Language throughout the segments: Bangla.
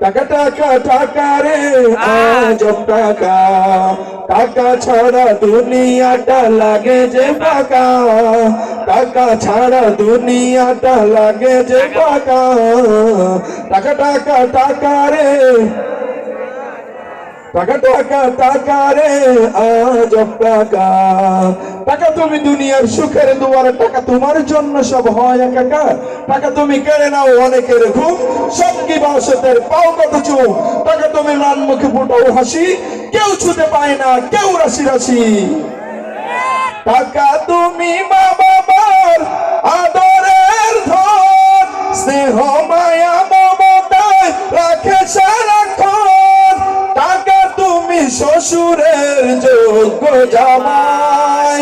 টাকা টাকা টাকা রে। আজব টাকা টাকা ছাড়া দুনিয়াটা লাগে যে ফাঁকা। টাকা ছাড়া দুনিয়াটা লাগে যে ফাঁকা। টাকা টাকা টাকা রে। টাকা টাকা টাকা রে। আজব টাকা টাকা তুমি দুনিয়ার সুখের দুয়ার টাকা তোমার জন্য সব হয় একাকার টাকা তুমি কেড়ে নাও অনেকের ঘুম, সব কি বাসতের পাও কত চুম। টাকা তুমি মান মুখে ফুটাও হাসি, কেউ ছুতে পায় না, কেউ রাশি রাশি। টাকা তুমি মা বাবার আদরের ধন, স্নেহ মায়া মমতায় রাখে শ্বশুরের যোগ্য জামাই।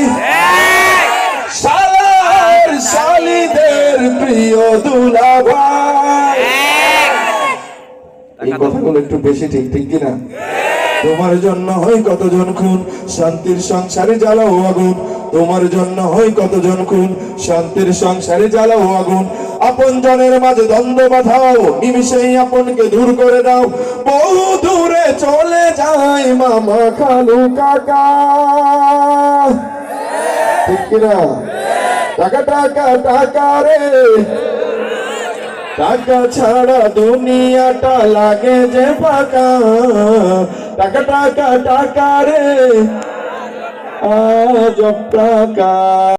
শালার শালিদের প্রিয় দুলাভাই। কথাগুলো একটু বেশি ঠিক ঠিক কিনা? তোমার জন্য হয় কতজন খুন, শান্তির সংসারে জ্বালাও আগুন। তোমার জন্য হয় কতজন খুন, শান্তির সংসারে জ্বালাও আগুন। আপন জনের মাঝে দ্বন্দ্ব বাঁধাও, নিমিষেই আপনকে দূর করে দাও। বহু দূরে চলে যায় মামা খালু কাকা। ঠিক কিনা? টাকা টাকা টাকা রে। টাকা ছাড়া দুনিয়াটা লাগে যে ফাঁকা। টাকা টাকা টাকা রে। আজব টাকা